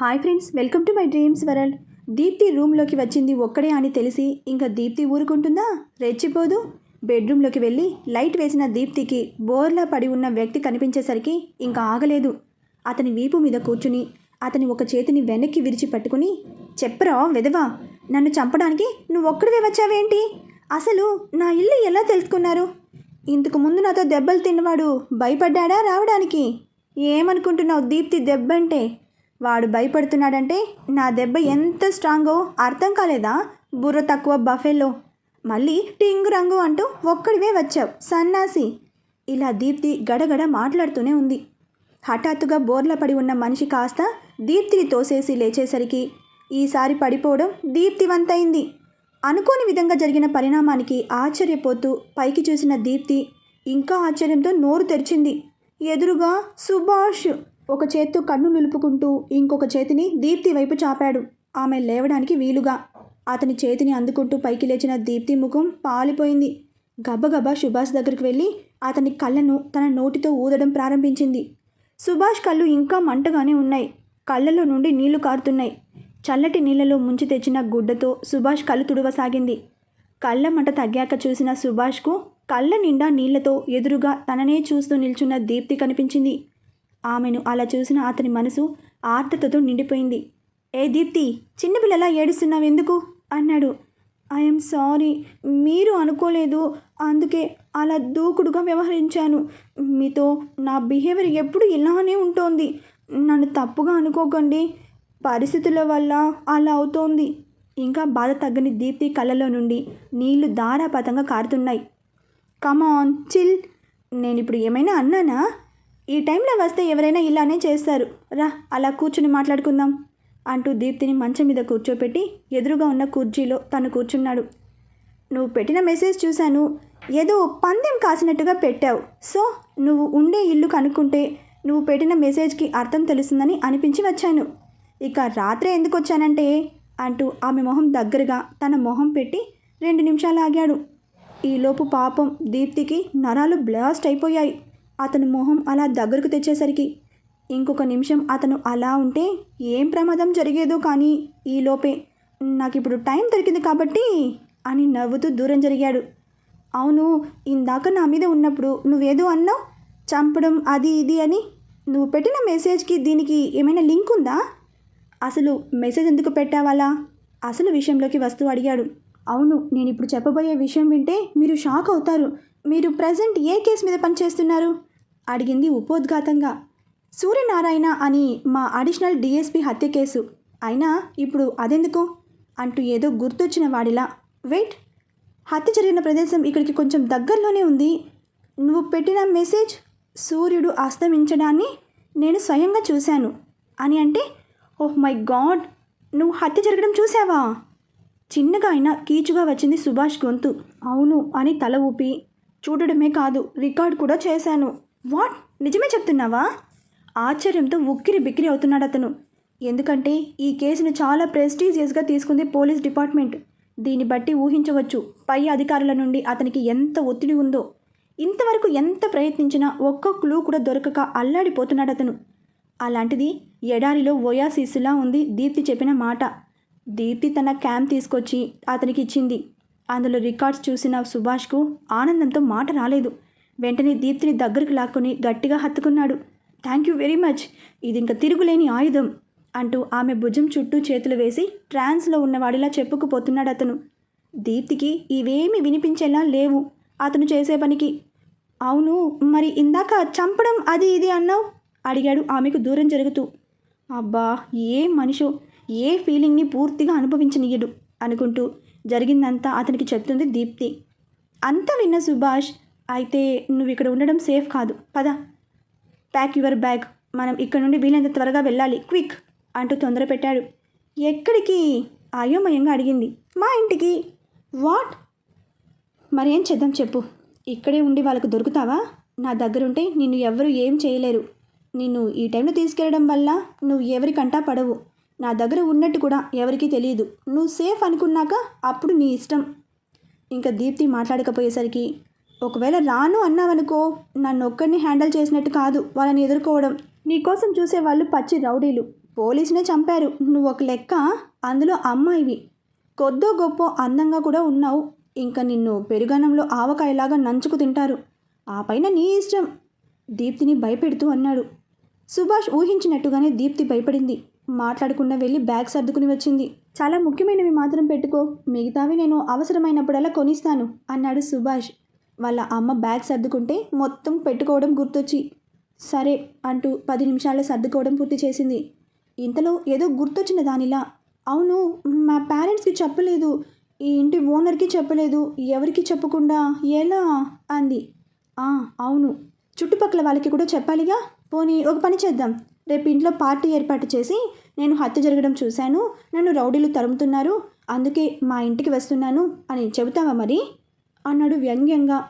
Hi friends welcome to my dreams world. Deepti రూమ్లోకి వచ్చింది ఒక్కడే అని తెలిసి ఇంకా దీప్తి ఊరుకుంటుందా? రెచ్చిపోదు. బెడ్రూమ్లోకి వెళ్ళి లైట్ వేసిన దీప్తికి బోర్లా పడి ఉన్న వ్యక్తి కనిపించేసరికి ఇంకా ఆగలేదు. అతని వీపు మీద కూర్చుని అతని ఒక చేతిని వెనక్కి విరిచి పట్టుకుని చెప్పరా వెదవా నన్ను చంపడానికి నువ్వు ఒక్కడివే వచ్చావేంటి? అసలు నా ఇల్లు ఎలా తెలుసుకున్నారు? ఇంతకు ముందు నాతో దెబ్బలు తిన్నవాడు భయపడ్డాడా రావడానికి? ఏమనుకుంటున్నావు దీప్తి దెబ్బ అంటే వాడు భయపడుతున్నాడంటే నా దెబ్బ ఎంత స్ట్రాంగో అర్థం కాలేదా? బుర్ర తక్కువ బఫెలో మళ్ళీ టింగు రంగు అంటూ ఒక్కడివే వచ్చావు సన్నాసి. ఇలా దీప్తి గడగడ మాట్లాడుతూనే ఉంది. హఠాత్తుగా బోర్ల పడి ఉన్న మనిషి కాస్త దీప్తిని తోసేసి లేచేసరికి ఈసారి పడిపోవడం దీప్తివంతైంది. అనుకోని విధంగా జరిగిన పరిణామానికి ఆశ్చర్యపోతూ పైకి చూసిన దీప్తి ఇంకా ఆశ్చర్యంతో నోరు తెరిచింది. ఎదురుగా సుభాష్. ఒక చేత్తో కన్ను నిలుపుకుంటూ ఇంకొక చేతిని దీప్తి వైపు చాపాడు. ఆమె లేవడానికి వీలుగా. అతని చేతిని అందుకుంటూ పైకి లేచిన దీప్తి ముఖం పాలిపోయింది. గబగబా సుభాష్ దగ్గరికి వెళ్ళి అతని కళ్ళను తన నోటితో ఊదడం ప్రారంభించింది. సుభాష్ కళ్ళు ఇంకా మంటగానే ఉన్నాయి. కళ్ళలో నుండి నీళ్ళు కారుతున్నాయి. చల్లటి నీళ్ళలో ముంచి తెచ్చిన గుడ్డతో సుభాష్ కళ్ళు తుడవసాగింది. కళ్ళ మంట తగ్గాక చూసిన సుభాష్కు కళ్ళ నిండా నీళ్ళతో ఎదురుగా తననే చూస్తూ నిల్చున్న దీప్తి కనిపించింది. ఆమెను అలా చూసిన అతని మనసు ఆర్తతతో నిండిపోయింది. ఏ దీప్తి చిన్నపిల్లలా ఏడుస్తున్నావు ఎందుకు అన్నాడు. ఐఎమ్ సారీ మీరు అనుకోలేదు. అందుకే అలా దూకుడుగా వ్యవహరించాను. మీతో నా బిహేవియర్ ఎప్పుడు ఇలానే ఉంటుంది. నన్ను తప్పుగా అనుకోకండి. పరిస్థితుల వల్ల అలా అవుతోంది. ఇంకా బాధ తగ్గని దీప్తి కళ్ళలో నుండి నీళ్ళు ధారాపతంగా కారుతున్నాయి. Come on chill. నేను ఇప్పుడు ఏమైనా అన్నానా? ఈ టైంలో వస్తే ఎవరైనా ఇలానే చేస్తారు. రా అలా కూర్చుని మాట్లాడుకుందాం అంటూ దీప్తిని మంచం మీద కూర్చోపెట్టి ఎదురుగా ఉన్న కుర్చీలో తను కూర్చున్నాడు. నువ్వు పెట్టిన మెసేజ్ చూశాను. ఏదో పందెం కాసినట్టుగా పెట్టావు. సో నువ్వు ఉండే ఇల్లు కనుక్కుంటే నువ్వు పెట్టిన మెసేజ్కి అర్థం తెలుస్తుందని అనిపించి వచ్చాను. ఇక రాత్రే ఎందుకు వచ్చానంటే అంటూ ఆమె మొహం దగ్గరగా తన మొహం పెట్టి రెండు నిమిషాలు ఆగాడు. ఈలోపు పాపం దీప్తికి నరాలు బ్లాస్ట్ అయిపోయాయి. అతని మొహం అలా దగ్గరకు తెచ్చేసరికి ఇంకొక నిమిషం అతను అలా ఉంటే ఏం ప్రమాదం జరిగేదో కానీ ఈలోపే నాకు ఇప్పుడు టైం దొరికింది కాబట్టి అని నవ్వుతూ దూరం జరిగాడు. అవును ఇందాక నా మీద ఉన్నప్పుడు నువ్వేదో అన్నావు? చంపడం అది ఇది అని నువ్వు పెట్టిన మెసేజ్కి దీనికి ఏమైనా లింక్ ఉందా? అసలు మెసేజ్ ఎందుకు పెట్టావాలా? అసలు విషయంలోకి వస్తూ అడిగాడు. అవును నేను ఇప్పుడు చెప్పబోయే విషయం వింటే మీరు షాక్ అవుతారు. మీరు ప్రజెంట్ ఏ కేసు మీద పనిచేస్తున్నారు? అడిగింది ఉపోద్ఘాతంగా. సూర్యనారాయణ అని మా అడిషనల్ డిఎస్పి హత్య కేసు. అయినా ఇప్పుడు అదెందుకు? అంటూ ఏదో గుర్తొచ్చిన వాడిలా. వెయిట్. హత్య జరిగిన ప్రదేశం ఇక్కడికి కొంచెం దగ్గరలోనే ఉంది. నువ్వు పెట్టిన మెసేజ్ సూర్యుడు అస్తమించడాన్ని నేను స్వయంగా చూశాను. అని అంటే ఓహ్ మై గాడ్! నువ్వు హత్య జరగడం చూసావా చిన్నగా అయినా కీచుగా వచ్చింది సుభాష్ గొంతు. అవును అని తల ఊపి చూడడమే కాదు రికార్డ్ కూడా చేశాను. వాట్? నిజమే చెప్తున్నావా? ఆశ్చర్యంతో ఉక్కిరి బిక్కిరి అవుతున్నాడు అతను ఎందుకంటే ఈ కేసును చాలా ప్రెస్టీజియస్గా తీసుకుంది పోలీస్ డిపార్ట్మెంట్. దీన్ని బట్టి ఊహించవచ్చు పై అధికారుల నుండి అతనికి ఎంత ఒత్తిడి ఉందో. ఇంతవరకు ఎంత ప్రయత్నించినా ఒక్క క్లూ కూడా దొరకక అల్లాడిపోతున్నాడు అతను అలాంటిది ఎడారిలో ఓయాసిస్సులా ఉంది దీప్తి చెప్పిన మాట. దీప్తి తన క్యాంప్ తీసుకొచ్చి అతనికి ఇచ్చింది. అందులో రికార్డ్స్ చూసిన సుభాష్కు ఆనందంతో మాట రాలేదు. వెంటనే దీప్తిని దగ్గరికి లాక్కుని గట్టిగా హత్తుకున్నాడు. Thank you very much. ఇది ఇంకా తిరుగులేని ఆయుధం అంటూ ఆమె భుజం చుట్టూ చేతులు వేసి ట్రాన్స్లో ఉన్నవాడిలా చెప్పుకుపోతున్నాడు అతను దీప్తికి ఇవేమి వినిపించేలా లేవు అతను చేసే పనికి. అవును మరి ఇందాక చంపడం అది ఇది అన్నావు? అడిగాడు ఆమెకు దూరం జరుగుతూ. అబ్బా ఏ మనిషో ఏ ఫీలింగ్ని పూర్తిగా అనుభవించనీయడు అనుకుంటూ జరిగిందంతా అతనికి చెప్తుంది దీప్తి. అంతా విన్న సుభాష్ అయితే నువ్వు ఇక్కడ ఉండడం సేఫ్ కాదు. పద. ప్యాక్ యువర్ బ్యాగ్ మనం ఇక్కడ నుండి వీలైనంత త్వరగా వెళ్ళాలి. క్విక్ అంటూ తొందర పెట్టాడు. ఎక్కడికి? అయోమయంగా అడిగింది. మా ఇంటికి. వాట్ మరి ఏం చేద్దాం చెప్పు. ఇక్కడే ఉండి వాళ్ళకు దొరుకుతావా? నా దగ్గరుంటే నిన్ను ఎవరు ఏం చేయలేరు. నిన్ను ఈ టైంలో తీసుకెళ్ళడం వల్ల నువ్వు ఎవరికంటా పడవు. నా దగ్గర ఉన్నట్టు కూడా ఎవరికీ తెలియదు. నువ్వు సేఫ్ అనుకున్నాక అప్పుడు నీ ఇష్టం. ఇంకా దీప్తి మాట్లాడకపోయేసరికి ఒకవేళ రాను అన్నావనుకో నన్ను ఒక్కడిని హ్యాండిల్ చేసినట్టు కాదు వాళ్ళని ఎదుర్కోవడం. నీకోసం చూసే వాళ్ళు పచ్చి రౌడీలు. పోలీసునే చంపారు. నువ్వు ఒక లెక్క. అందులో అమ్మాయివి. కొద్దో గొప్ప అందంగా కూడా ఉన్నావు. ఇంకా నిన్ను పెరుగన్నంలో ఆవకాయలాగా నంచుకు తింటారు. ఆ పైన నీ ఇష్టం. దీప్తిని భయపెడుతూ అన్నాడు. సుభాష్ ఊహించినట్టుగానే దీప్తి భయపడింది. మాట్లాడకుండా వెళ్ళి బ్యాగ్ సర్దుకుని వచ్చింది. చాలా ముఖ్యమైనవి మాత్రం పెట్టుకో. మిగతావి నేను అవసరమైనప్పుడల్లా కొనిస్తాను అన్నాడు సుభాష్. వాళ్ళ అమ్మ బ్యాగ్ సర్దుకుంటే మొత్తం పెట్టుకోవడం గుర్తొచ్చి సరే అంటూ పది నిమిషాల్లో సర్దుకోవడం పూర్తి చేసింది. ఇంతలో ఏదో గుర్తొచ్చిన దానిలా అవును మా పేరెంట్స్కి చెప్పలేదు ఈ ఇంటి ఓనర్కి చెప్పలేదు ఎవరికి చెప్పకుండా ఎలా? అంది. అవును చుట్టుపక్కల వాళ్ళకి కూడా చెప్పాలిగా పోనీ ఒక పని చేద్దాం. రేపు ఇంట్లో పార్టీ ఏర్పాటు చేసి నేను హత్య జరగడం చూశాను నన్ను రౌడీలు తరుముతున్నారు అందుకే మా ఇంటికి వస్తున్నాను అని చెబుతావా మరి? అన్నాడు వ్యంగ్యంగా.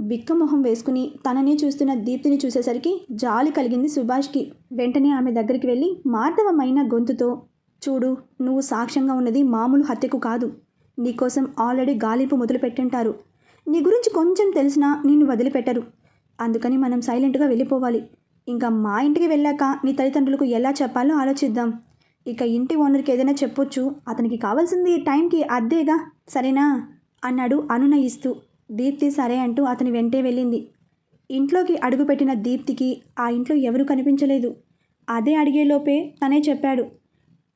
బిక్కమొహం వేసుకుని తననే చూస్తున్న దీప్తిని చూసేసరికి జాలి కలిగింది సుభాష్కి. వెంటనే ఆమె దగ్గరికి వెళ్ళి మార్దవమైన గొంతుతో చూడు నువ్వు సాక్ష్యంగా ఉన్నది మామూలు హత్యకు కాదు. నీకోసం ఆల్రెడీ గాలింపు మొదలుపెట్టుంటారు. నీ గురించి కొంచెం తెలిసినా నిన్ను వదిలిపెట్టరు. అందుకని మనం సైలెంట్గా వెళ్ళిపోవాలి. ఇంకా మా ఇంటికి వెళ్ళాక నీ తల్లిదండ్రులకు ఎలా చెప్పాలో ఆలోచిద్దాం. ఇక ఇంటి ఓనర్కి ఏదైనా చెప్పొచ్చు. అతనికి కావాల్సింది టైంకి అద్దేగా. సరేనా? అన్నాడు అనునయిస్తూ. దీప్తి సరే అంటూ అతని వెంటే వెళ్ళింది. ఇంట్లోకి అడుగుపెట్టిన దీప్తికి ఆ ఇంట్లో ఎవరూ కనిపించలేదు. అదే అడిగేలోపే తనే చెప్పాడు.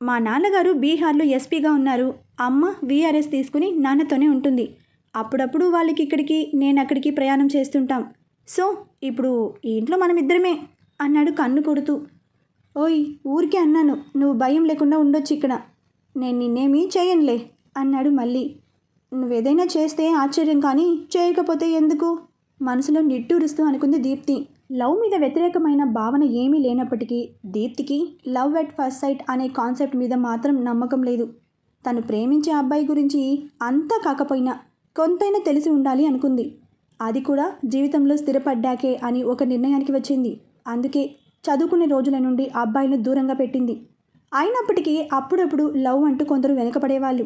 మా నాన్నగారు బీహార్లో ఎస్పీగా ఉన్నారు. అమ్మ వీఆర్ఎస్ తీసుకుని నాన్నతోనే ఉంటుంది. అప్పుడప్పుడు వాళ్ళకి ఇక్కడికి నేను అక్కడికి ప్రయాణం చేస్తుంటాం. సో ఇప్పుడు ఈ ఇంట్లో మనమిద్దరమే అన్నాడు కన్ను కొడుతూ. ఓయ్ ఊరికే అన్నాను. నువ్వు భయం లేకుండా ఉండొచ్చు ఇక్కడ. నేను నిన్నేమీ చేయనులే అన్నాడు మళ్ళీ. నువ్వేదైనా చేస్తే ఆశ్చర్యం కానీ చేయకపోతే ఎందుకు? మనసులో నిట్టూరుస్తూ అనుకుంది దీప్తి. లవ్ మీద వ్యతిరేకమైన భావన ఏమీ లేనప్పటికీ దీప్తికి లవ్ ఎట్ ఫస్ట్ సైట్ అనే కాన్సెప్ట్ మీద మాత్రం నమ్మకం లేదు. తను ప్రేమించే అబ్బాయి గురించి అంతా కాకపోయినా కొంతైనా తెలిసి ఉండాలి అనుకుంది. అది కూడా జీవితంలో స్థిరపడ్డాకే అని ఒక నిర్ణయానికి వచ్చింది. అందుకే చదువుకునే రోజుల నుండి అబ్బాయిలను దూరంగా పెట్టింది. అయినప్పటికీ అప్పుడప్పుడు లవ్ అంటూ కొందరు వెనకపడేవాళ్ళు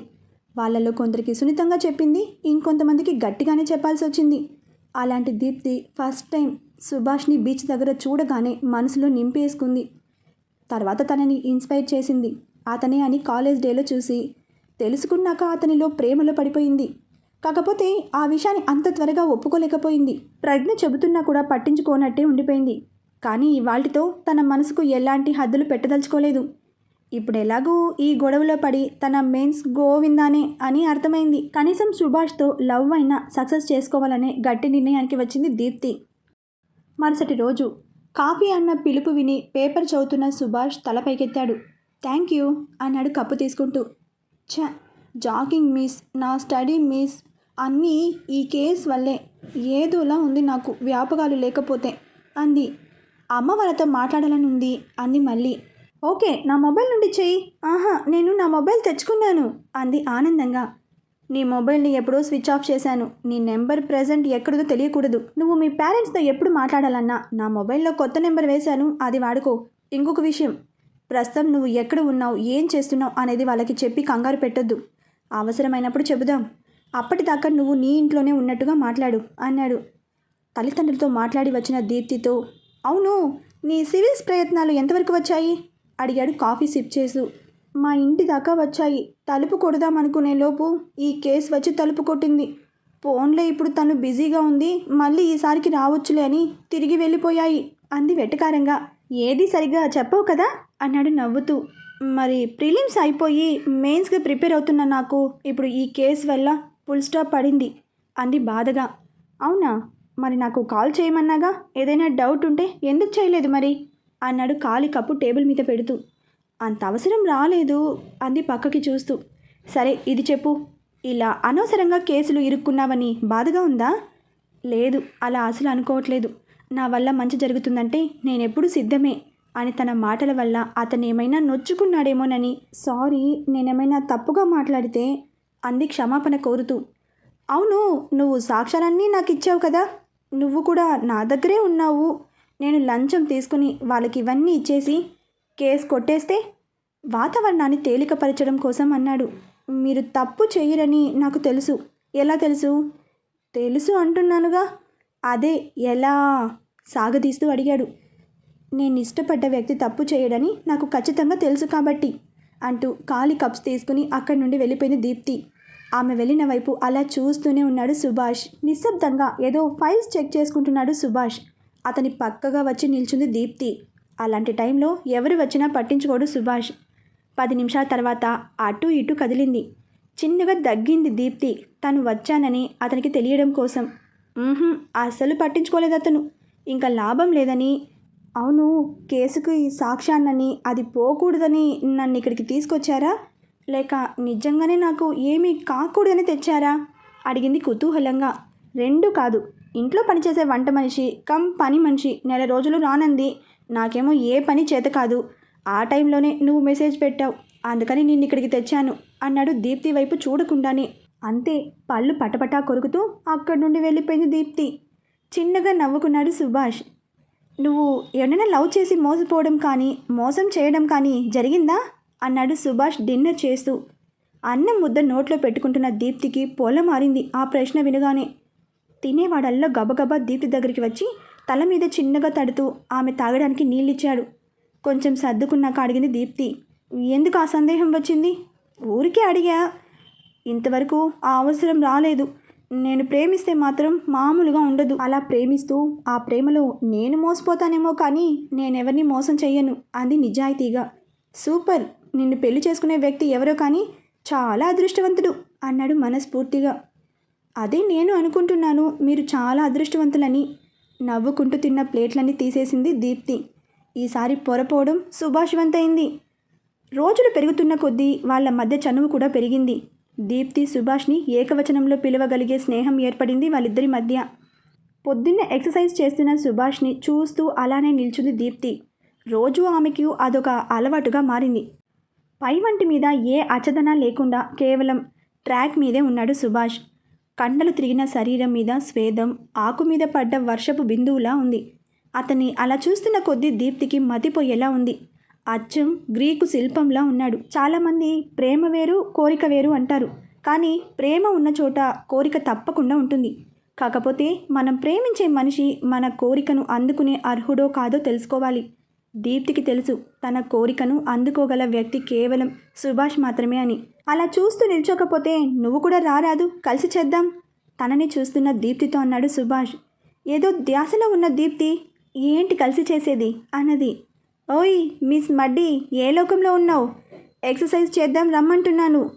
వాళ్ళలో కొందరికి సున్నితంగా చెప్పింది ఇంకొంతమందికి గట్టిగానే చెప్పాల్సి వచ్చింది. అలాంటి దీప్తి ఫస్ట్ టైం సుభాష్ని బీచ్ దగ్గర చూడగానే మనసులో నింపేసుకుంది. తర్వాత తనని ఇన్స్పైర్ చేసింది. అతనే అని కాలేజ్ డేలో చూసి తెలుసుకున్నాక అతనిలో ప్రేమలో పడిపోయింది. కాకపోతే ఆ విషయాన్ని అంత త్వరగా ఒప్పుకోలేకపోయింది. ప్రజ్ఞ చెబుతున్నా కూడా పట్టించుకోనట్టే ఉండిపోయింది. కానీ ఇవాళ్టితో తన మనసుకు ఎలాంటి హద్దులు పెట్టదలుచుకోలేదు. ఇప్పుడు ఎలాగూ ఈ గొడవలో పడి తన మెయిన్స్ గోవిందానే అని అర్థమైంది. కనీసం సుభాష్తో లవ్ అయినా సక్సెస్ చేసుకోవాలనే గట్టి నిర్ణయానికి వచ్చింది దీప్తి. మరుసటి రోజు కాఫీ అన్న పిలుపు విని పేపర్ చదువుతున్న సుభాష్ తల పైకెత్తాడు థ్యాంక్ యూ అన్నాడు కప్పు తీసుకుంటూ. ఛ! జాగింగ్ మిస్ నా స్టడీ మిస్ అన్నీ ఈ కేస్ వల్లే. ఏదోలా ఉంది నాకు వ్యాపకాలు లేకపోతే అంది. అమ్మ వాళ్ళతో మాట్లాడాలని ఉంది అంది మళ్ళీ. ఓకే నా మొబైల్ నుండి చెయ్యి. ఆహా నేను నా మొబైల్ తెచ్చుకున్నాను అంది ఆనందంగా. నీ మొబైల్ని ఎప్పుడో స్విచ్ ఆఫ్ చేశాను. నీ నెంబర్ ప్రజెంట్ ఎక్కడదో తెలియకూడదు. నువ్వు మీ పేరెంట్స్తో ఎప్పుడు మాట్లాడాలన్నా నా మొబైల్లో కొత్త నెంబర్ వేశాను అది వాడుకో. ఇంకొక విషయం ప్రస్తుతం నువ్వు ఎక్కడ ఉన్నావు ఏం చేస్తున్నావు అనేది వాళ్ళకి చెప్పి కంగారు పెట్టొద్దు. అవసరమైనప్పుడు చెబుదాం. అప్పటిదాకా నువ్వు నీ ఇంట్లోనే ఉన్నట్టుగా మాట్లాడు అన్నాడు. తల్లిదండ్రులతో మాట్లాడి వచ్చిన దీప్తితో అవును నీ సివిల్స్ ప్రయత్నాలు ఎంతవరకు వచ్చాయి? అడిగాడు కాఫీ సిప్ చేస్తూ. మా ఇంటి దాకా వచ్చాయి. తలుపు కొడదామనుకునే లోపు ఈ కేసు వచ్చి తలుపు కొట్టింది. ఫోన్లో ఇప్పుడు తను బిజీగా ఉంది. మళ్ళీ ఈసారికి రావచ్చులే అని తిరిగి వెళ్ళిపోయాయి అంది వెటకారంగా. ఏది సరిగ్గా చెప్పవు కదా? అన్నాడు నవ్వుతూ. మరి ప్రిలిమ్స్ అయిపోయి మెయిన్స్గా ప్రిపేర్ అవుతున్న నాకు ఇప్పుడు ఈ కేసు వల్ల ఫుల్ స్టాప్ పడింది అంది బాధగా. అవునా? మరి నాకు కాల్ చేయమన్నాగా? ఏదైనా డౌట్ ఉంటే ఎందుకు చేయలేదు మరి? అన్నాడు ఖాళీ కప్పు టేబుల్ మీద పెడుతూ. అంత అవసరం రాలేదు అంది పక్కకి చూస్తూ. సరే ఇది చెప్పు. ఇలా అనవసరంగా కేసులు ఇరుక్కున్నావని బాధగా ఉందా? లేదు అలా అసలు అనుకోవట్లేదు. నా వల్ల మంచి జరుగుతుందంటే నేనెప్పుడు సిద్ధమే అని తన మాటల వల్ల అతను ఏమైనా నొచ్చుకున్నాడేమోనని. సారీ నేనేమైనా తప్పుగా మాట్లాడితే? అంది క్షమాపణ కోరుతూ. అవును నువ్వు సాక్ష్యాలన్నీ నాకు ఇచ్చావు కదా. నువ్వు కూడా నా దగ్గరే ఉన్నావు. నేను లంచం తీసుకుని వాళ్ళకి ఇవన్నీ ఇచ్చేసి కేసు కొట్టేస్తే వాతావరణాన్ని తేలికపరచడం కోసం అన్నాడు. మీరు తప్పు చేయరని నాకు తెలుసు. ఎలా తెలుసు? తెలుసు అంటున్నానుగా. అదే ఎలా? సాగదీస్తూ అడిగాడు. నేను ఇష్టపడ్డ వ్యక్తి తప్పు చేయడని నాకు ఖచ్చితంగా తెలుసు కాబట్టి అంటూ ఖాళీ కప్స్ తీసుకుని అక్కడి నుండి వెళ్ళిపోయింది దీప్తి. ఆమె వెళ్ళిన వైపు అలా చూస్తూనే ఉన్నాడు సుభాష్. నిశ్శబ్దంగా ఏదో ఫైల్స్ చెక్ చేసుకుంటున్నాడు సుభాష్. అతని పక్కగా వచ్చి నిల్చుంది దీప్తి. అలాంటి టైంలో ఎవరు వచ్చినా పట్టించుకోడు సుభాష్. పది నిమిషాల తర్వాత అటు ఇటు కదిలింది. చిన్నగా దగ్గింది దీప్తి. తను వచ్చానని అతనికి తెలియడం కోసం. అస్సలు పట్టించుకోలేదు అతను. ఇంకా లాభం లేదని అవును కేసుకి సాక్ష్యాన్నని అది పోకూడదని నన్ను ఇక్కడికి తీసుకొచ్చారా? లేక నిజంగానే నాకు ఏమీ కాకూడదని తెచ్చారా? అడిగింది కుతూహలంగా. రెండు కాదు ఇంట్లో పనిచేసే వంట మనిషి కమ్ పని మనిషి నెల రోజులు రానంది. నాకేమో ఏ పని చేత కాదు. ఆ టైంలోనే నువ్వు మెసేజ్ పెట్టావు. అందుకని నేను ఇక్కడికి తెచ్చాను అన్నాడు దీప్తి వైపు చూడకుండానే. అంతే పళ్ళు పటపటా కొరుకుతూ అక్కడి నుండి వెళ్ళిపోయింది దీప్తి. చిన్నగా నవ్వుకున్నాడు సుభాష్. నువ్వు ఎవరైనా లవ్ చేసి మోసపోవడం కానీ మోసం చేయడం కానీ జరిగిందా? అన్నాడు సుభాష్ డిన్నర్ చేస్తూ. అన్నం ముద్ద నోట్లో పెట్టుకుంటున్న దీప్తికి పొల మారింది ఆ ప్రశ్న వినగానే. తినేవాడల్లా గబగబా దీప్తి దగ్గరికి వచ్చి తల మీద చిన్నగా తడుతూ ఆమె తాగడానికి నీళ్ళిచ్చాడు. కొంచెం సర్దుకున్నాక అడిగింది దీప్తి ఎందుకు ఆ సందేహం వచ్చింది? ఊరికే అడిగా. ఇంతవరకు ఆ అవసరం రాలేదు. నేను ప్రేమిస్తే మాత్రం మామూలుగా ఉండదు. అలా ప్రేమిస్తూ ఆ ప్రేమలో నేను మోసపోతానేమో కానీ నేనెవరిని మోసం చెయ్యను అంది నిజాయితీగా. సూపర్! నిన్ను పెళ్ళి చేసుకునే వ్యక్తి ఎవరో కానీ చాలా అదృష్టవంతుడు అన్నాడు మనస్ఫూర్తిగా. అదే నేను అనుకుంటున్నాను. మీరు చాలా అదృష్టవంతులని నవ్వుకుంటూ తిన్న ప్లేట్లన్నీ తీసేసింది దీప్తి. ఈసారి పొరపోవడం సుభాష్ వంతైంది రోజులు పెరుగుతున్న కొద్దీ వాళ్ళ మధ్య చనువు కూడా పెరిగింది. దీప్తి సుభాష్ని ఏకవచనంలో పిలవగలిగే స్నేహం ఏర్పడింది వాళ్ళిద్దరి మధ్య. పొద్దున్న ఎక్సర్సైజ్ చేస్తున్న సుభాష్ని చూస్తూ అలానే నిల్చుంది దీప్తి. రోజు ఆమెకు అదొక అలవాటుగా మారింది. పై వంటి మీద ఏ అచదన లేకుండా కేవలం ట్రాక్ మీదే ఉన్నాడు సుభాష్. కండలు తిరిగిన శరీరం మీద స్వేదం ఆకు మీద పడ్డ వర్షపు బిందువులా ఉంది. అతన్ని అలా చూస్తున్న కొద్దీ దీప్తికి మతిపోయేలా ఉంది. అచ్చం గ్రీకు శిల్పంలా ఉన్నాడు. చాలామంది ప్రేమ వేరు కోరిక వేరు అంటారు. కానీ ప్రేమ ఉన్న చోట కోరిక తప్పకుండా ఉంటుంది. కాకపోతే మనం ప్రేమించే మనిషి మన కోరికను అందుకునే అర్హుడో కాదో తెలుసుకోవాలి. దీప్తికి తెలుసు తన కోరికను అందుకోగల వ్యక్తి కేవలం సుభాష్ మాత్రమే అని. అలా చూస్తూ నిల్చోకపోతే నువ్వు కూడా రారాదు కలిసి చేద్దాం. తనని చూస్తున్న దీప్తితో అన్నాడు సుభాష్. ఏదో ధ్యాసలో ఉన్న దీప్తి ఏంటి కలిసి చేసేది అన్నది. ఓయ్ మిస్ మడ్డి ఏ లోకంలో ఉన్నావు? ఎక్సర్సైజ్ చేద్దాం రమ్మంటున్నాను.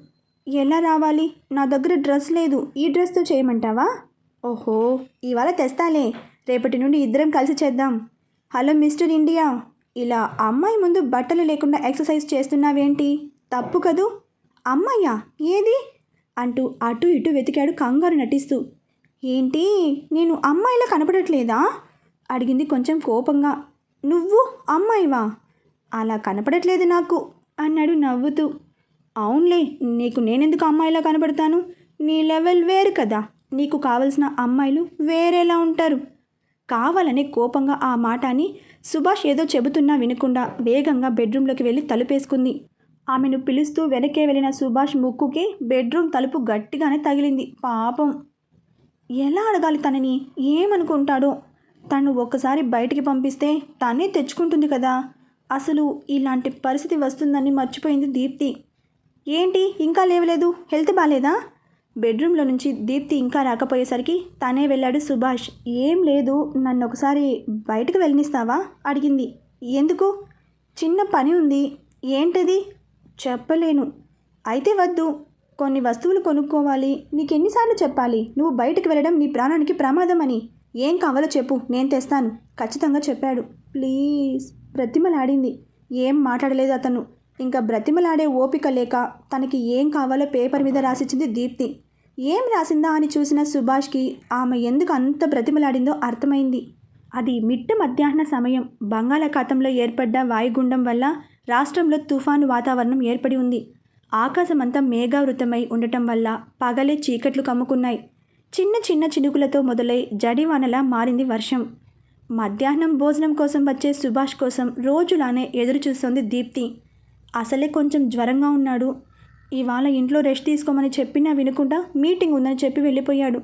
ఎలా రావాలి? నా దగ్గర డ్రెస్ లేదు. ఈ డ్రెస్తో చేయమంటావా? ఓహో ఇవాళ తెస్తాలే. రేపటి నుండి ఇద్దరం కలిసి చేద్దాం. Hello mister India. ఇలా అమ్మాయి ముందు బట్టలు లేకుండా ఎక్సర్సైజ్ చేస్తున్నావేంటి? తప్పు కదూ? అమ్మయ్యా ఏది? అంటూ అటు ఇటు వెతికాడు కంగారు నటిస్తూ. ఏంటి? నేను అమ్మాయిలా కనపడట్లేదా? అడిగింది కొంచెం కోపంగా. నువ్వు అమ్మాయివా? అలా కనపడట్లేదు నాకు అన్నాడు నవ్వుతూ. అవునులే నీకు నేనెందుకు అమ్మాయిలా కనపడతాను? నీ లెవెల్ వేరు కదా. నీకు కావలసిన అమ్మాయిలు వేరేలా ఉంటారు. కావాలనే కోపంగా ఆ మాట అని సుభాష్ ఏదో చెబుతున్నా వినకుండా వేగంగా బెడ్రూమ్లోకి వెళ్ళి తలుపేసుకుంది. ఆమెను పిలుస్తూ వెనకే వెళ్ళిన సుభాష్ ముక్కుకి బెడ్రూమ్ తలుపు గట్టిగానే తగిలింది. పాపం! ఎలా అడగాలి తనని? ఏమనుకుంటాడో? తను ఒక్కసారి బయటికి పంపిస్తే తనే తెచ్చుకుంటుంది కదా? అసలు ఇలాంటి పరిస్థితి వస్తుందని మర్చిపోయింది దీప్తి. ఏంటి? ఇంకా లేవలేదు? హెల్త్ బాగాలేదా బెడ్రూమ్లో నుంచి దీప్తి ఇంకా రాకపోయేసరికి తనే వెళ్ళాడు సుభాష్. ఏం లేదు నన్ను ఒకసారి బయటకు వెళ్ళనిస్తావా? అడిగింది. ఎందుకు? చిన్న పని ఉంది. ఏంటది? చెప్పలేను. అయితే వద్దు. కొన్ని వస్తువులు కొనుక్కోవాలి. నీకు ఎన్నిసార్లు చెప్పాలి? నువ్వు బయటకు వెళ్ళడం నీ ప్రాణానికి ప్రమాదం అని. ఏం కావాలో చెప్పు. నేను తెస్తాను. ఖచ్చితంగా చెప్పాడు. ప్లీజ్. ప్రతిమలాడింది. ఏం మాట్లాడలేదు అతను. ఇంకా బ్రతిమలాడే ఓపిక లేక తనకి ఏం కావాలో పేపర్ మీద రాసిచ్చింది దీప్తి. ఏం రాసిందా అని చూసిన సుభాష్కి ఆమె ఎందుకు అంత బ్రతిమలాడిందో అర్థమైంది. అది మిట్ట మధ్యాహ్న సమయం. బంగాళాఖాతంలో ఏర్పడ్డ వాయుగుండం వల్ల రాష్ట్రంలో తుఫాను వాతావరణం ఏర్పడి ఉంది. ఆకాశమంతా మేఘావృతమై ఉండటం వల్ల పగలే చీకట్లు కమ్ముకున్నాయి. చిన్న చిన్న చినుకులతో మొదలై జడివానలా మారింది వర్షం. మధ్యాహ్నం భోజనం కోసం వచ్చే సుభాష్ కోసం రోజులానే ఎదురు చూస్తోంది దీప్తి. అసలే కొంచెం జ్వరంగా ఉన్నాడు. ఇవాళ ఇంట్లో రెస్ట్ తీసుకోమని చెప్పినా వినకుండా మీటింగ్ ఉందని చెప్పి వెళ్ళిపోయాడు.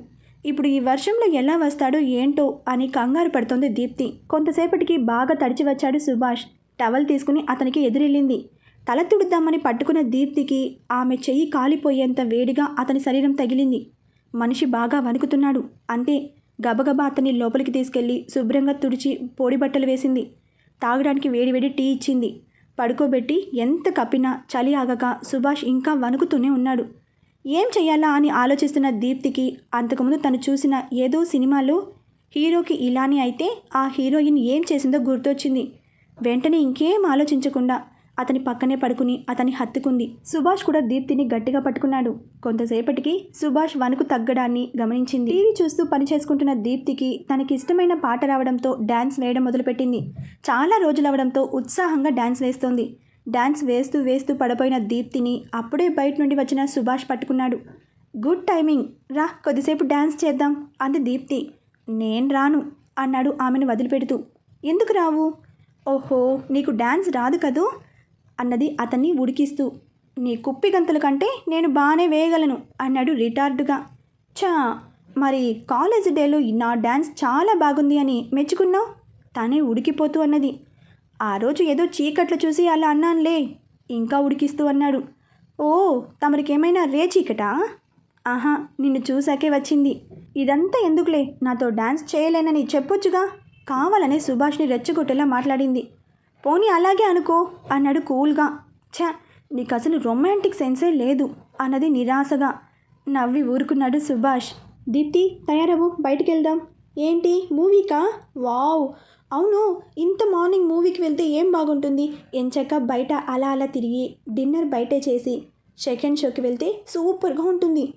ఇప్పుడు ఈ వర్షంలో ఎలా వస్తాడో ఏంటో అని కంగారు పడుతోంది దీప్తి. కొంతసేపటికి బాగా తడిచి వచ్చాడు సుభాష్. టవల్ తీసుకుని అతనికి ఎదురెళ్ళింది. తల తుడుద్దామని పట్టుకున్న దీప్తికి ఆమె చెయ్యి కాలిపోయేంత వేడిగా అతని శరీరం తగిలింది. మనిషి బాగా వణుకుతున్నాడు అంతే గబగబా అతన్ని లోపలికి తీసుకెళ్ళి శుభ్రంగా తుడిచి పొడి బట్టలు వేసింది. తాగడానికి వేడివేడి టీ ఇచ్చింది. పడుకోబెట్టి ఎంత కప్పినా చలి ఆగక సుభాష్ ఇంకా వణుకుతూనే ఉన్నాడు. ఏం చేయాలా అని ఆలోచిస్తున్న దీప్తికి అంతకుముందు తను చూసిన ఏదో సినిమాలో హీరోకి ఇలానే అయితే ఆ హీరోయిన్ ఏం చేసిందో గుర్తొచ్చింది. వెంటనే ఇంకేం ఆలోచించకుండా అతని పక్కనే పడుకుని అతని హత్తుకుంది. సుభాష్ కూడా దీప్తిని గట్టిగా పట్టుకున్నాడు. కొంతసేపటికి సుభాష్ వణుకు తగ్గడాన్ని గమనించింది. టీవీ చూస్తూ పని చేసుకుంటున్న దీప్తికి తనకి ఇష్టమైన పాట రావడంతో డ్యాన్స్ వేయడం మొదలుపెట్టింది. చాలా రోజులవడంతో ఉత్సాహంగా డ్యాన్స్ వేస్తోంది. డ్యాన్స్ వేస్తూ వేస్తూ పడిపోయిన దీప్తిని అప్పుడే బయట నుండి వచ్చిన సుభాష్ పట్టుకున్నాడు. Good timing. రా కొద్దిసేపు డ్యాన్స్ చేద్దాం అంది దీప్తి. నేను రాను అన్నాడు ఆమెను వదిలిపెడుతూ. ఎందుకు రావు? ఓహో నీకు డ్యాన్స్ రాదు కదూ? అన్నది అతన్ని ఉడికిస్తూ నీ కుప్పి గంతుల కంటే నేను బాగానే వేయగలను అన్నాడు రిటార్డుగా. చా మరి కాలేజ్ డేలో నా డ్యాన్స్ చాలా బాగుంది అని మెచ్చుకున్నావు? తనే ఉడికిపోతూ అన్నది. ఆ రోజు ఏదో చీకట్లు చూసి అలా అన్నానులే ఇంకా ఉడికిస్తూ అన్నాడు. ఓ తమరికేమైనా రే చీకటా? ఆహా నిన్ను చూశాకే వచ్చింది. ఇదంతా ఎందుకులే? నాతో డ్యాన్స్ చేయలేనని చెప్పొచ్చుగా? కావాలనే సుభాష్ని రెచ్చగొట్టేలా మాట్లాడింది. పోనీ అలాగే అనుకో అన్నాడు కూల్గా. ఛ నీకు అసలు రొమాంటిక్ సెన్సే లేదు అన్నది నిరాశగా. నవ్వి ఊరుకున్నాడు సుభాష్. దీప్తి తయారవు బయటికి వెళ్దాం ఏంటి మూవీకా? వావ్! అవును ఇంత మార్నింగ్ మూవీకి వెళ్తే ఏం బాగుంటుంది? ఎంచక్క బయట అలా అలా తిరిగి డిన్నర్ బయటే చేసి సెకండ్ షోకి వెళ్తే సూపర్గా ఉంటుంది.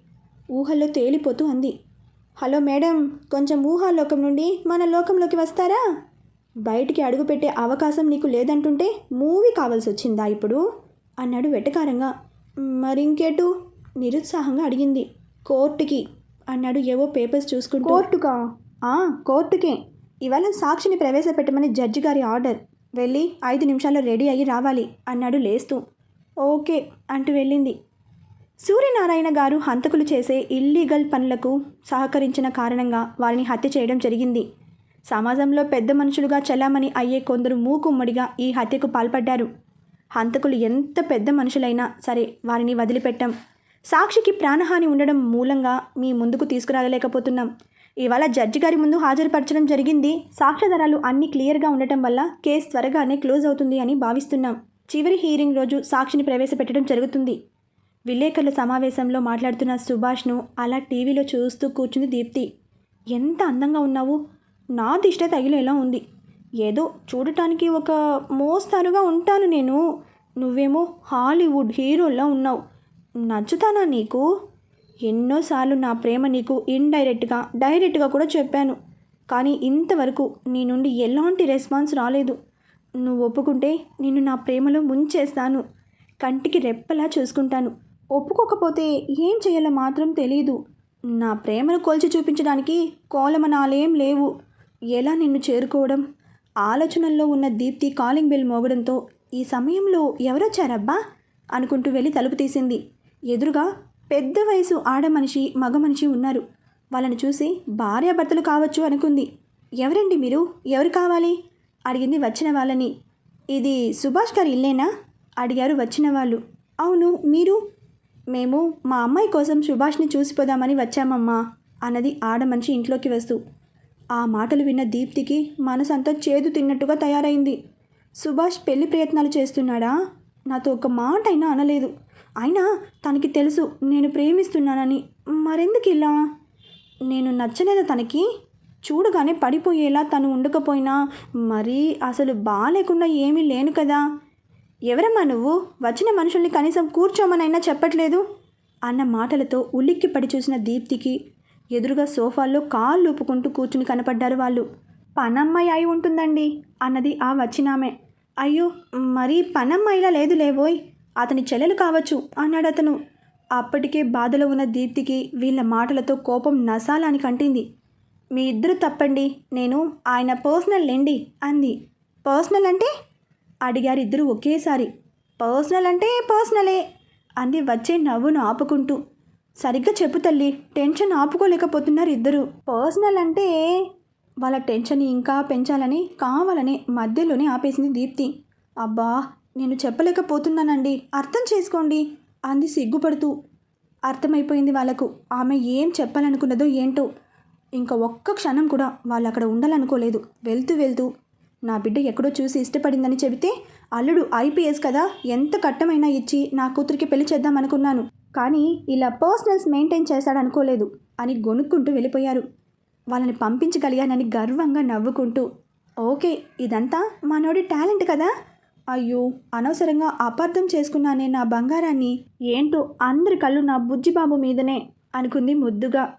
ఊహల్లో తేలిపోతూ అంది. హలో మేడం కొంచెం ఊహాలోకం నుండి మన లోకంలోకి వస్తారా? బయటికి అడుగుపెట్టే అవకాశం నీకు లేదంటుంటే మూవీ కావాల్సి వచ్చిందా ఇప్పుడు? అన్నాడు వెటకారంగా. మరింకేటు? నిరుత్సాహంగా అడిగింది. కోర్టుకి అన్నాడు ఏవో పేపర్స్ చూసుకుంటూ. కోర్టుకా? "ఆ, కోర్టుకే. ఇవాళ సాక్షిని ప్రవేశపెట్టమని జడ్జి గారి ఆర్డర్. వెళ్ళి ఐదు నిమిషాల్లో రెడీ అయ్యి రావాలి అన్నాడు లేస్తూ. ఓకే అంటూ వెళ్ళింది. సూర్యనారాయణ గారు హంతకులు చేసే ఇల్లీగల్ పనులకు సహకరించిన కారణంగా వారిని హత్య చేయడం జరిగింది. సమాజంలో పెద్ద మనుషులుగా చెలామణి అయ్యే కొందరు మూకుమ్మడిగా ఈ హత్యకు పాల్పడ్డారు. హంతకులు ఎంత పెద్ద మనుషులైనా సరే వారిని వదిలిపెట్టాం. సాక్షికి ప్రాణహాని ఉండడం మూలంగా మీ ముందుకు తీసుకురాగలేకపోతున్నాం. ఇవాళ జడ్జి గారి ముందు హాజరుపరచడం జరిగింది. సాక్ష్యాధారాలు అన్ని క్లియర్గా ఉండటం వల్ల కేసు త్వరగానే క్లోజ్ అవుతుంది అని భావిస్తున్నాం. చివరి హీరింగ్ రోజు సాక్షిని ప్రవేశపెట్టడం జరుగుతుంది. విలేకరుల సమావేశంలో మాట్లాడుతున్న సుభాష్ను అలా టీవీలో చూస్తూ కూర్చుంది దీప్తి. ఎంత అందంగా ఉన్నావు? నా దిష్ట తగిలేలా ఉంది. ఏదో చూడటానికి ఒక మోస్తారుగా ఉంటాను నేను. నువ్వేమో హాలీవుడ్ హీరోలా ఉన్నావు. నచ్చుతానా నీకు? ఎన్నోసార్లు నా ప్రేమ నీకు ఇండైరెక్ట్గా డైరెక్ట్గా కూడా చెప్పాను. కానీ ఇంతవరకు నీ నుండి ఎలాంటి రెస్పాన్స్ రాలేదు. నువ్వు ఒప్పుకుంటే నిన్ను నా ప్రేమలో ముంచేస్తాను. కంటికి రెప్పలా చూసుకుంటాను. ఒప్పుకోకపోతే ఏం చేయాలో మాత్రం తెలియదు నా ప్రేమను కొల్చి చూపించడానికి కోలమనాలేం లేవు. ఎలా నిన్ను చేరుకోవడం? ఆలోచనల్లో ఉన్న దీప్తి కాలింగ్ బెల్ మోగడంతో ఈ సమయంలో ఎవరొచ్చారబ్బా? అనుకుంటూ వెళ్ళి తలుపు తీసింది. ఎదురుగా పెద్ద వయసు ఆడ మనిషి మగ మనిషి ఉన్నారు. వాళ్ళని చూసి భార్యాభర్తలు కావచ్చు అనుకుంది. ఎవరండి మీరు? ఎవరు కావాలి? అడిగింది వచ్చిన వాళ్ళని. ఇది సుభాష్ గారి ఇల్లేనా? అడిగారు వచ్చిన వాళ్ళు. అవును మీరు? మేము మా అమ్మాయి కోసం సుభాష్ని చూసిపోదామని వచ్చామమ్మా అన్నది ఆడ మనిషి ఇంట్లోకి వస్తూ. ఆ మాటలు విన్న దీప్తికి మనసంతా చేదు తిన్నట్టుగా తయారైంది. సుభాష్ పెళ్ళి ప్రయత్నాలు చేస్తున్నాడా? నాతో ఒక మాట అయినా అనలేదు. అయినా తనకి తెలుసు నేను ప్రేమిస్తున్నానని. మరెందుకు ఇలా? నేను నచ్చలేదా తనకి. చూడగానే పడిపోయేలా తను ఉండకపోయినా మరీ అసలు బాగాలేకుండా ఏమీ లేను కదా. ఎవరమ్మా నువ్వు? వచ్చిన మనుషుల్ని కనీసం కూర్చోమనైనా చెప్పట్లేదు? అన్న మాటలతో ఉలిక్కి పడి చూసిన దీప్తికి ఎదురుగా సోఫాల్లో కాళ్ళు ఊపుకుంటూ కూర్చుని కనపడ్డారు వాళ్ళు. పనమ్మాయి అయి ఉంటుందండి అన్నది ఆ వచ్చినామె. అయ్యో మరీ పనమ్మాయిలా లేదు లేవోయ్ అతని చెల్లెలు కావచ్చు అన్నాడు అతను. అప్పటికే బాధలో ఉన్న దీప్తికి వీళ్ళ మాటలతో కోపం నసాలని కంటింది. మీ ఇద్దరు తప్పండి నేను ఆయన పర్సనల్ లేండి అంది. పర్సనల్ అంటే? అడిగారు ఇద్దరు ఒకేసారి. పర్సనల్ అంటే పర్సనలే అంది వచ్చే నవ్వును ఆపుకుంటూ. సరిగ్గా చెప్పు తల్లి. టెన్షన్ ఆపుకోలేకపోతున్నారు ఇద్దరు. పర్సనల్ అంటే వాళ్ళ టెన్షన్ ఇంకా పెంచాలని కావాలని మధ్యలోనే ఆపేసింది దీప్తి. అబ్బా నేను చెప్పలేకపోతున్నానండి. అర్థం చేసుకోండి అంది సిగ్గుపడుతూ. అర్థమైపోయింది వాళ్ళకు. ఆమె ఏం చెప్పాలనుకున్నదో ఏంటో. ఇంకా ఒక్క క్షణం కూడా వాళ్ళు అక్కడ ఉండాలనుకోలేదు. వెళ్తూ వెళ్తూ నా బిడ్డ ఎక్కడో చూసి ఇష్టపడిందని చెబితే అల్లుడు ఐపీఎస్ కదా ఎంత కట్టమైనా ఇచ్చి నా కూతురికి పెళ్ళి చేద్దామనుకున్నాను. కానీ ఇలా పర్సనల్స్ మెయింటైన్ చేశాడనుకోలేదు అని గొనుక్కుంటూ వెళ్ళిపోయారు. వాళ్ళని పంపించగలిగానని గర్వంగా నవ్వుకుంటూ ఓకే ఇదంతా మనోడి టాలెంట్ కదా? అయ్యో అనవసరంగా అపార్థం చేసుకున్నానే నా బంగారాన్ని ఏంటో అందరి కళ్ళు నా బుజ్జిబాబు మీదనే అనుకుంది ముద్దుగా.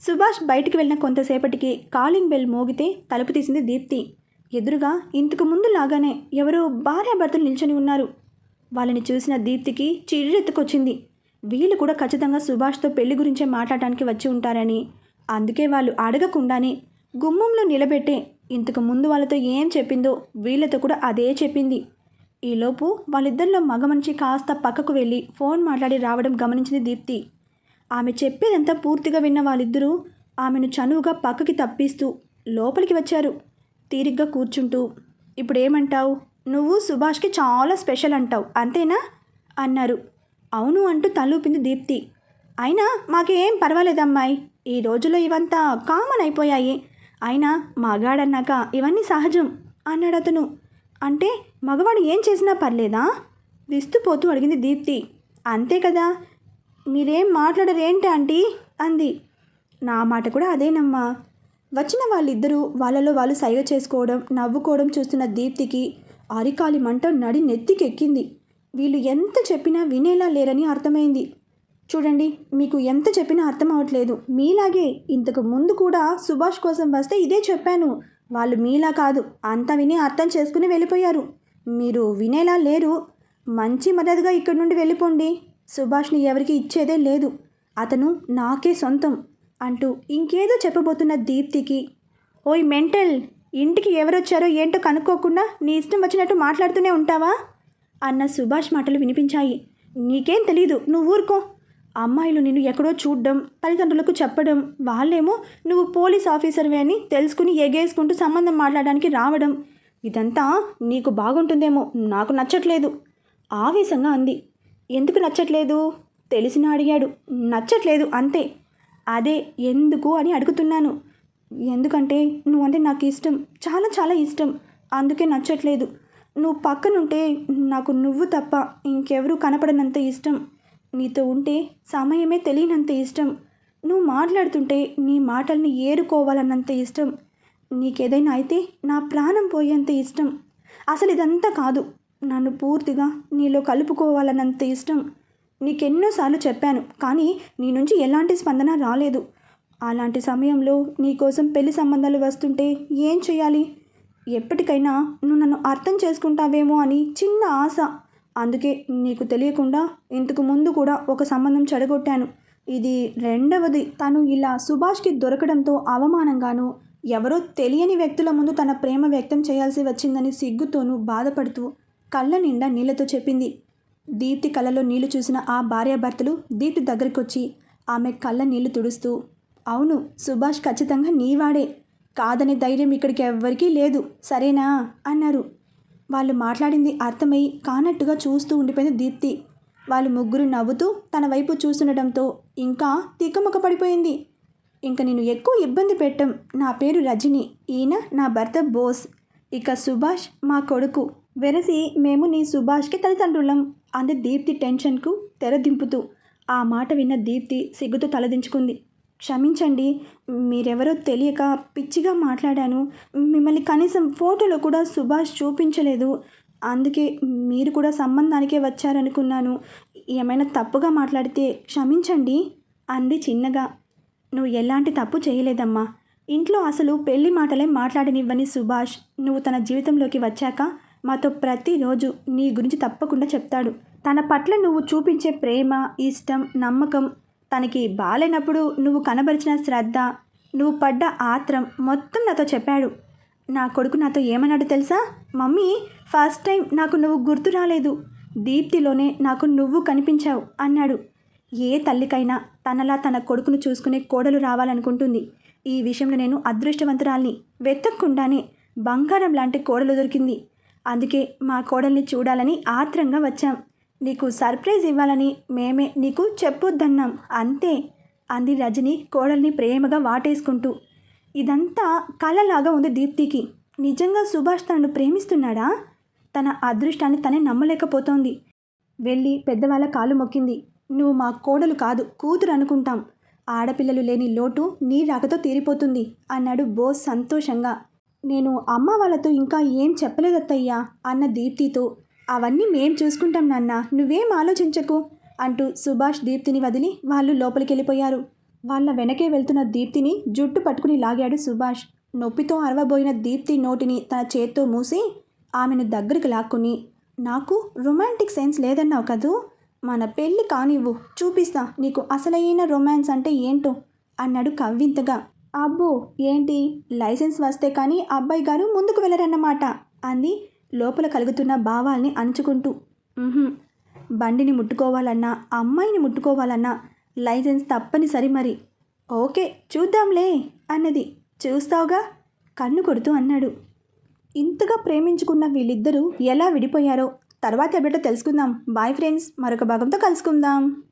సుభాష్ బయటికి వెళ్ళిన కొంతసేపటికి కాలింగ్ బెల్ మోగితే తలుపు తీసింది దీప్తి. ఎదురుగా ఇంతకు ముందు లాగానే ఎవరో భార్యాభర్తలు నిల్చొని ఉన్నారు. వాళ్ళని చూసిన దీప్తికి చిర్రెత్తుకొచ్చింది. వీళ్ళు కూడా ఖచ్చితంగా సుభాష్తో పెళ్ళి గురించే మాట్లాడటానికి వచ్చి ఉంటారని. అందుకే వాళ్ళు అడగకుండానే గుమ్మంలో నిలబెట్టే ఇంతకు ముందు వాళ్ళతో ఏం చెప్పిందో వీళ్ళతో కూడా అదే చెప్పింది. ఈలోపు వాళ్ళిద్దరిలో మగ మనిషి కాస్త పక్కకు వెళ్ళి ఫోన్ మాట్లాడి రావడం గమనించింది దీప్తి. ఆమె చెప్పేదంతా పూర్తిగా విన్న వాళ్ళిద్దరూ ఆమెను చనువుగా పక్కకి తప్పిస్తూ లోపలికి వచ్చారు. తీరిగ్గా కూర్చుంటూ ఇప్పుడు ఏమంటావు నువ్వు సుభాష్కి చాలా స్పెషల్ అంటావు అంతేనా? అన్నారు. అవును అంటూ తలూపింది దీప్తి. అయినా మాకేం పర్వాలేదమ్మాయి. ఈ రోజుల్లో ఇవంతా కామన్ అయిపోయాయి. అయినా మగాడన్నాక ఇవన్నీ సహజం అన్నాడు అతను. అంటే మగవాడు ఏం చేసినా పర్లేదా? విస్తుపోతూ అడిగింది దీప్తి. అంతే కదా? మీరేం మాట్లాడరేంటి ఆంటీ? అంది. నా మాట కూడా అదేనమ్మా. వచ్చిన వాళ్ళిద్దరూ వాళ్ళలో వాళ్ళు సైగ చేసుకోవడం నవ్వుకోవడం చూస్తున్న దీప్తికి అరికాలి మంట నడి నెత్తికెక్కింది. వీళ్ళు ఎంత చెప్పినా వినేలా లేరని అర్థమైంది. చూడండి మీకు ఎంత చెప్పినా అర్థం అవట్లేదు మీలాగే ఇంతకు ముందు కూడా సుభాష్ కోసం వస్తే ఇదే చెప్పాను. వాళ్ళు మీలా కాదు అంతా విని అర్థం చేసుకుని వెళ్ళిపోయారు. మీరు వినేలా లేరు. మంచి మర్యాదగా ఇక్కడి నుండి వెళ్ళిపోండి. సుభాష్ని ఎవరికి ఇచ్చేదే లేదు. అతను నాకే సొంతం అంటూ ఇంకేదో చెప్పబోతున్న దీప్తికి ఓయ్ మెంటల్ ఇంటికి ఎవరొచ్చారో ఏంటో కనుక్కోకుండా నీ ఇష్టం వచ్చినట్టు మాట్లాడుతూనే ఉంటావా? అన్న సుభాష్ మాటలు వినిపించాయి. నీకేం తెలీదు నువ్వు ఊరుకో. అమ్మాయిలు నిన్ను ఎక్కడో చూడడం తల్లిదండ్రులకు చెప్పడం వాళ్ళేమో నువ్వు పోలీస్ ఆఫీసర్వే అని తెలుసుకుని ఎగేసుకుంటూ సంబంధం మాట్లాడడానికి రావడం. ఇదంతా నీకు బాగుంటుందేమో నాకు నచ్చట్లేదు. ఆవేశంగా అంది. ఎందుకు నచ్చట్లేదు? తెలిసిన అడిగాడు. నచ్చట్లేదు అంతే. అదే ఎందుకు అని అడుగుతున్నాను. ఎందుకంటే నువ్వంటే నాకు ఇష్టం చాలా చాలా ఇష్టం. అందుకే నచ్చట్లేదు. నువ్వు పక్కనుంటే నాకు నువ్వు తప్ప ఇంకెవరూ కనపడనంత ఇష్టం. నీతో ఉంటే సమయమే తెలియనంత ఇష్టం. నువ్వు మాట్లాడుతుంటే నీ మాటల్ని ఏరుకోవాలన్నంత ఇష్టం. నీకేదైనా అయితే నా ప్రాణం పోయేంత ఇష్టం. అసలు ఇదంతా కాదు. నన్ను పూర్తిగా నీలో కలుపుకోవాలన్నంత ఇష్టం. నీకెన్నోసార్లు చెప్పాను కానీ నీ నుంచి ఎలాంటి స్పందన రాలేదు. అలాంటి సమయంలో నీకోసం పెళ్ళి సంబంధాలు వస్తుంటే ఏం చేయాలి? ఎప్పటికైనా నువ్వు నన్ను అర్థం చేసుకుంటావేమో అని చిన్న ఆశ. అందుకే నీకు తెలియకుండా ఇంతకు ముందు కూడా ఒక సంబంధం చెడగొట్టాను. ఇది రెండవది తను ఇలా సుభాష్కి దొరకడంతో అవమానంగాను ఎవరో తెలియని వ్యక్తుల ముందు తన ప్రేమ వ్యక్తం చేయాల్సి వచ్చిందని సిగ్గుతోనూ బాధపడుతూ కళ్ళ నిండా నీళ్ళతో చెప్పింది. దీప్తి కళ్ళలో నీళ్ళు చూసిన ఆ భార్యాభర్తలు దీప్తి దగ్గరికొచ్చి ఆమె కళ్ళ నీళ్ళు తుడుస్తూ అవును సుభాష్ ఖచ్చితంగా నీవాడే. కాదనే ధైర్యం ఇక్కడికి ఎవ్వరికీ లేదు. సరేనా? అన్నారు. వాళ్ళు మాట్లాడింది అర్థమై కానట్టుగా చూస్తూ ఉండిపోయింది దీప్తి. వాళ్ళు ముగ్గురు నవ్వుతూ తన వైపు చూస్తుండటంతో ఇంకా తికమక పడిపోయింది. ఇంక నేను ఎక్కువ ఇబ్బంది పెట్టం. నా పేరు రజని. ఈయన నా భర్త బోస్. ఇక సుభాష్ మా కొడుకు. వెరసి మేము నీ సుభాష్కి తల్లిదండ్రులం అంది దీప్తి టెన్షన్కు తెరదింపుతూ. ఆ మాట విన్న దీప్తి సిగ్గుతో తలదించుకుంది. క్షమించండి మీరెవరో తెలియక పిచ్చిగా మాట్లాడాను. మిమ్మల్ని కనీసం ఫోటోలో కూడా సుభాష్ చూపించలేదు. అందుకే మీరు కూడా సంబంధానికే వచ్చారనుకున్నాను. ఏమైనా తప్పుగా మాట్లాడితే క్షమించండి అంది చిన్నగా. నువ్వు ఎలాంటి తప్పు చేయలేదమ్మా. ఇంట్లో అసలు పెళ్ళి మాటలే మాట్లాడనివ్వని సుభాష్ నువ్వు తన జీవితంలోకి వచ్చాక మాతో ప్రతిరోజు నీ గురించి తప్పకుండా చెప్తాడు. తన పట్ల నువ్వు చూపించే ప్రేమ ఇష్టం నమ్మకం తనకి బాలేనప్పుడు నువ్వు కనబరిచిన శ్రద్ధ నువ్వు పడ్డ ఆత్రం మొత్తం నాతో చెప్పాడు. నా కొడుకు నాతో ఏమన్నాడు తెలుసా? మమ్మీ ఫస్ట్ టైం నాకు నువ్వు గుర్తు రాలేదు. దీప్తిలోనే నాకు నువ్వు కనిపించావు అన్నాడు. ఏ తల్లికైనా తనలా తన కొడుకును చూసుకునే కోడలు రావాలనుకుంటుంది. ఈ విషయంలో నేను అదృష్టవంతురాల్ని వెతక్కుండానే బంగారం లాంటి కోడలు దొరికింది. అందుకే మా కోడల్ని చూడాలని ఆత్రంగా వచ్చాం. నీకు సర్ప్రైజ్ ఇవ్వాలని మేమే నీకు చెప్పొద్దన్నాం. అంతే అంది రజని కోడల్ని ప్రేమగా వాటేసుకుంటూ. ఇదంతా కళలాగా ఉంది దీప్తికి. నిజంగా సుభాష్ తనను ప్రేమిస్తున్నాడా? తన అదృష్టాన్ని తనే నమ్మలేకపోతోంది. వెళ్ళి పెద్దవాళ్ళ కాలు మొక్కింది. నువ్వు మా కోడలు కాదు కూతురు అనుకుంటాం. ఆడపిల్లలు లేని లోటు నీ రాకతో తీరిపోతుంది అన్నాడు బోస్ సంతోషంగా. నేను అమ్మ వాళ్ళతో ఇంకా ఏం చెప్పలేదత్తయ్యా అన్న దీప్తితో. అవన్నీ మేం చూసుకుంటాం నాన్న. నువ్వేం ఆలోచించకు అంటూ సుభాష్ దీప్తిని వదిలి వాళ్ళు లోపలికి వెళ్ళిపోయారు వాళ్ళ వెనకే వెళ్తున్న దీప్తిని జుట్టు పట్టుకుని లాగాడు సుభాష్. నొప్పితో అరవబోయిన దీప్తి నోటిని తన చేత్తో మూసి ఆమెను దగ్గరికి లాక్కుని నాకు రొమాంటిక్ సెన్స్ లేదన్నావు కదూ? మన పెళ్ళి కానివ్వు చూపిస్తా. నీకు అసలైన రొమాన్స్ అంటే ఏంటో? అన్నాడు కవ్వింతగా. అబ్బో ఏంటి? లైసెన్స్ వస్తే కానీ అబ్బాయి గారు ముందుకు వెళ్ళరన్నమాట అంది లోపల కలుగుతున్న భావాల్ని అంచుకుంటూ బండిని ముట్టుకోవాలన్నా అమ్మాయిని ముట్టుకోవాలన్నా లైసెన్స్ తప్పనిసరి మరి. ఓకే చూద్దాంలే అన్నది. చూస్తావుగా కన్ను కొడుతూ అన్నాడు. ఇంతగా ప్రేమించుకున్న వీళ్ళిద్దరూ ఎలా విడిపోయారో తర్వాత ఎప్పుడో తెలుసుకుందాం. బాయ్ ఫ్రెండ్స్ మరొక భాగంతో కలుసుకుందాం.